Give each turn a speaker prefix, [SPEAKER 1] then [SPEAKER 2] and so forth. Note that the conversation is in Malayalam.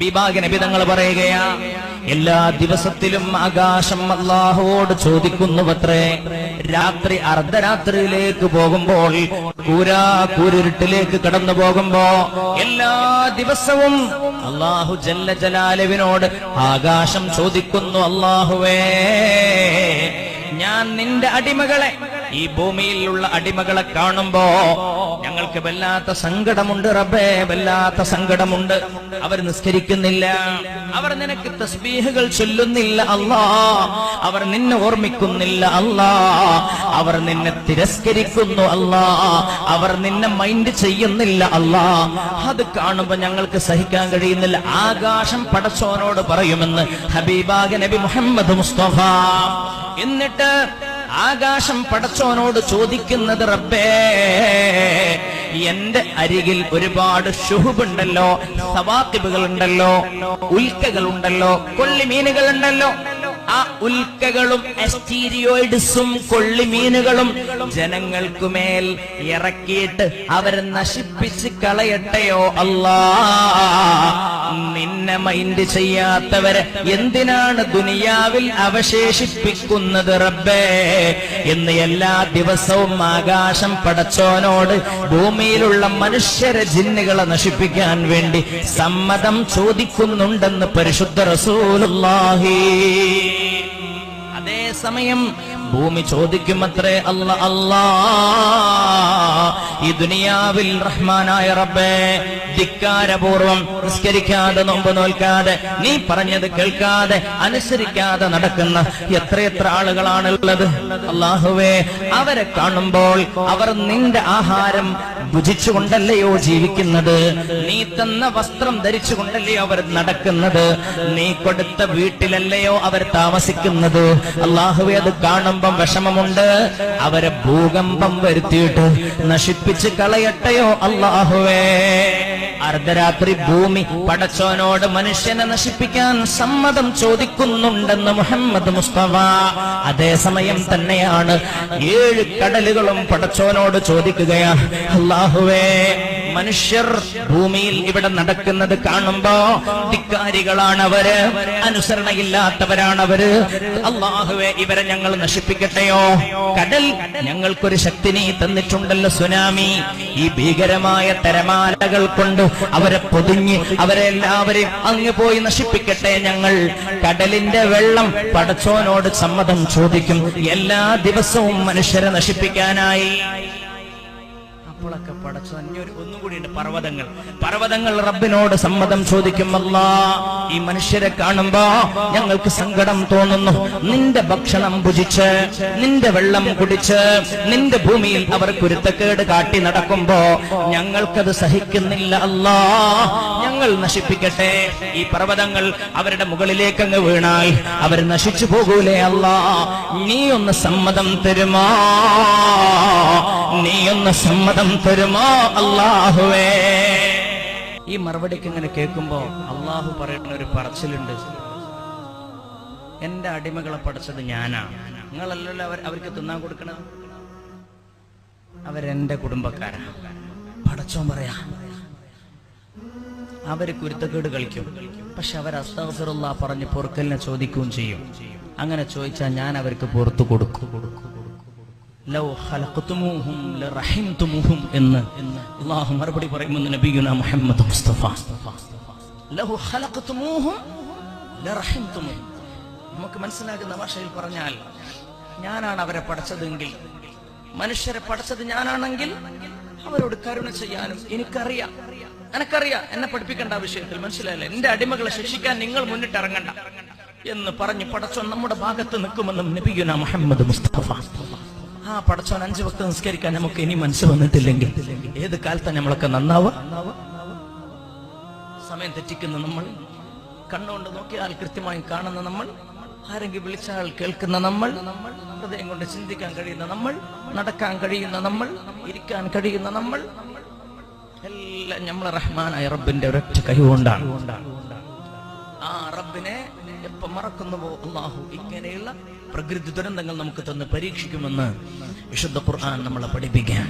[SPEAKER 1] ഹബീബാഗ് നിബിതങ്ങൾ പറയുകയാ എല്ലാ ദിവസത്തിലും ആകാശം അള്ളാഹുവോട് ചോദിക്കുന്നുവത്രേ രാത്രി അർദ്ധരാത്രിയിലേക്ക് പോകുമ്പോൾ കൂരാ കൂരിരുട്ടിലേക്ക് കടന്നു പോകുമ്പോ എല്ലാ ദിവസവും അള്ളാഹു ജല്ല ജലാലുവിനോട് ആകാശം ചോദിക്കുന്നു അള്ളാഹുവേ ഞാൻ നിന്റെ അടിമകളെ ഈ ഭൂമിയിലുള്ള അടിമകളെ കാണുമ്പോ ഞങ്ങൾക്ക് വല്ലാത്ത സങ്കടമുണ്ട് റബ്ബേ വല്ലാത്ത സങ്കടമുണ്ട്. അവർ നിസ്കരിക്കുന്നില്ല. അവർ നിനക്ക് തസ്ബീഹുകൾ ചൊല്ലുന്നില്ല അല്ലാ. അവർ നിന്നെ ഓർമ്മിക്കുന്നില്ല അല്ലാ. അവർ നിന്നെ തിരസ്കരിക്കുന്നു അല്ലാ. അവർ നിന്നെ മൈൻഡ് ചെയ്യുന്നില്ല അല്ലാ. അത് കാണുമ്പോ ഞങ്ങൾക്ക് സഹിക്കാൻ കഴിയുന്നില്ല. ആകാശം പടച്ചോനോട് പറയുമെന്ന് ഹബീബാഗ് നബി മുഹമ്മദ് മുസ്തഫ. എന്നിട്ട് ആകാശം പടച്ചോനോട് ചോദിക്കുന്നത് റബ്ബേ എന്റെ അരികിൽ ഒരുപാട് ഷുഹുബുണ്ടല്ലോ സവാക്കിബുകൾ ഉണ്ടല്ലോ ഉൽക്കകൾ ഉണ്ടല്ലോ കൊള്ളിമീനുകൾ ഉണ്ടല്ലോ ആ ഉൽക്കകളും എസ്റ്റീരിയോയിഡ്സും കൊള്ളിമീനുകളും ജനങ്ങൾക്കുമേൽ ഇറക്കിയിട്ട് അവരെ നശിപ്പിച്ച് കളയട്ടെയോ അല്ലാ? നിന്നെ മൈൻഡ് ചെയ്യാത്തവരെ എന്തിനാണ് ദുനിയാവിൽ അവശേഷിപ്പിക്കുന്നത് റബ്ബേ? എന്ന് എല്ലാ ദിവസവും ആകാശം പടച്ചോനോട് ഭൂമിയിലുള്ള മനുഷ്യരെ ജിന്നുകളെ നശിപ്പിക്കാൻ വേണ്ടി സമ്മതം ചോദിക്കുന്നുണ്ടെന്ന് പരിശുദ്ധ റസൂലുള്ളാഹി. അതേസമയം ഭൂമി ചോദിക്കുമത്രേ അല്ല അല്ലാ ഈ ദുനിയാവിൽ റഹ്മാനായ റബ്ബേ ധിക്കാരപൂർവം നിസ്കരിക്കാതെ നോമ്പ് നോൽക്കാതെ നീ പറഞ്ഞത് കേൾക്കാതെ അനുസരിക്കാതെ നടക്കുന്ന എത്രയെത്ര ആളുകളാണുള്ളത്. അള്ളാഹുവേ അവരെ കാണുമ്പോൾ അവർ നിന്റെ ആഹാരം ഭുജിച്ചുകൊണ്ടല്ലയോ ജീവിക്കുന്നത്? നീ തന്ന വസ്ത്രം ധരിച്ചുകൊണ്ടല്ലയോ അവർ നടക്കുന്നത്? നീ കൊടുത്ത വീട്ടിലല്ലയോ അവർ താമസിക്കുന്നത്? അള്ളാഹുവെ അത് കാണുമ്പം വിഷമമുണ്ട്. അവരെ ഭൂകമ്പം വരുത്തിയിട്ട് നശിപ്പിച്ച് കളയട്ടെയോ അള്ളാഹുവേ? അർദ്ധരാത്രി ഭൂമി പടച്ചോനോട് മനുഷ്യനെ നശിപ്പിക്കാൻ സമ്മതം ചോദിക്കുന്നുണ്ടെന്ന് മുഹമ്മദ് മുസ്തഫ. അതേസമയം തന്നെയാണ് ഏഴ് കടലുകളും പടച്ചോനോട് ചോദിക്കുകയാണ്. അള്ളാഹുവേ മനുഷ്യർ ഭൂമിയിൽ ഇവിടെ നടക്കുന്നത് കാണുമ്പോ ധിക്കാരികളാണവര് അനുസരണയില്ലാത്തവരാണവര്. അള്ളാഹുവെ ഇവരെ ഞങ്ങൾ നശിപ്പിക്കട്ടെയോ? കടൽ ഞങ്ങൾക്കൊരു ശക്തി നീ തന്നിട്ടുണ്ടല്ലോ സുനാമി. ഈ ഭീകരമായ തരമാലകൾ കൊണ്ട് അവരെ പൊതിഞ്ഞ് അവരെ എല്ലാവരെയും അങ്ങ് പോയി നശിപ്പിക്കട്ടെ ഞങ്ങൾ. കടലിന്റെ വെള്ളം പടച്ചോനോട് സമ്മതം ചോദിക്കും. എല്ലാ ദിവസവും മനുഷ്യരെ നശിപ്പിക്കാനായി. അപ്പോഴൊക്കെ പടച്ചു അഞ്ഞൊരു ഒന്നും കൂടിയുണ്ട് പർവതങ്ങൾ. പർവതങ്ങൾ റബ്ബിനോട് സമ്മതം ചോദിക്കുമല്ല ഈ മനുഷ്യരെ കാണുമ്പോ ഞങ്ങൾക്ക് സങ്കടം തോന്നുന്നു. നിന്റെ ഭക്ഷണം ഭുജിച്ച് നിന്റെ വെള്ളം കുടിച്ച് നിന്റെ ഭൂമിയിൽ അവർ കുരുത്തക്കേട് കാട്ടി നടക്കുമ്പോ ഞങ്ങൾക്കത് സഹിക്കുന്നില്ല. അല്ലാ ഞങ്ങൾ നശിപ്പിക്കട്ടെ. ഈ പർവതങ്ങൾ അവരുടെ മുകളിലേക്ക് അങ്ങ് വീണാൽ അവർ നശിച്ചു പോകൂലേ. അല്ലാ നീ ഒന്ന് സമ്മതം തരുമോ. നീ ഒന്ന് സമ്മതം തരുമോ? അള്ളാഹുവേ ഈ മറുപടിക്ക് ഇങ്ങനെ കേൾക്കുമ്പോ അള്ളാഹു പറയുന്ന ഒരു പറച്ചിലുണ്ട്. എന്റെ അടിമകളെ പഠിച്ചത് ഞാനാണ് നിങ്ങളല്ലല്ലോ അവർ അവർക്ക് തിന്നാൻ കൊടുക്കണത്? അവരെന്റെ കുടുംബക്കാരാ. പടച്ചോൻ പറയാ അവർ കുരുത്തക്കേട് കളിക്കും. പക്ഷെ അവർ അസ്തഫിറുള്ള പറഞ്ഞ് പൊറുക്കലിനെ ചോദിക്കുകയും ചെയ്യും. അങ്ങനെ ചോദിച്ചാൽ ഞാൻ അവർക്ക് പുറത്തു കൊടുക്കും കൊടുക്കും. എന്ന് അള്ളാഹു മറുപടി പറയുമെന്ന് മുഹമ്മദ് മുസ്തഫ. നമുക്ക് മനസ്സിലാകുന്ന ഭാഷയിൽ പറഞ്ഞാൽ ഞാനാണ് അവരെ പഠിച്ചതെങ്കിൽ മനുഷ്യരെ പഠിച്ചത് ഞാനാണെങ്കിൽ അവരോട് കരുണ ചെയ്യാനും എനിക്കറിയാം. എനക്കറിയാം എന്നെ പഠിപ്പിക്കേണ്ട ആ വിഷയത്തിൽ മനസ്സിലായില്ല? എന്റെ അടിമകളെ ശിക്ഷിക്കാൻ നിങ്ങൾ മുന്നിട്ട് ഇറങ്ങണ്ട എന്ന് പറഞ്ഞ് പടച്ചോ നമ്മുടെ ഭാഗത്ത് നിൽക്കുമെന്നും നബിയുന മുഹമ്മദ് മുസ്തഫ. ആ പടച്ചോൻ അഞ്ചു വക്ത നിസ്കരിക്കാൻ നമുക്ക് ഇനി മനസ്സ് വന്നിട്ടില്ലെങ്കിൽ ഏത് കാലത്താണ് നമ്മളൊക്കെ നന്നാവുക സമയം തെറ്റിക്കുന്ന നമ്മൾ കണ്ണുകൊണ്ട് നോക്കിയാൽ കൃത്യമായി കാണുന്ന നമ്മൾ ആരെങ്കിലും വിളിച്ചാൽ കേൾക്കുന്ന നമ്മൾ ഹൃദയം കൊണ്ട് ചിന്തിക്കാൻ കഴിയുന്ന നമ്മൾ നടക്കാൻ കഴിയുന്ന നമ്മൾ ഇരിക്കാൻ കഴിയുന്ന നമ്മൾ എല്ലാം നമ്മളെ റഹ്മാനായ റബ്ബിന്റെ ഒരൊറ്റ കഴിവുകൊണ്ടാണ്. ആ റബ്ബിനെ എപ്പ മറക്കുന്നുവോ അള്ളാഹു ഇങ്ങനെയുള്ള പ്രകൃതി ദുരന്തങ്ങൾ നമുക്ക് തന്ന് പരീക്ഷിക്കുമെന്ന് വിശുദ്ധ ഖുർആൻ നമ്മളെ പഠിപ്പിക്കാൻ.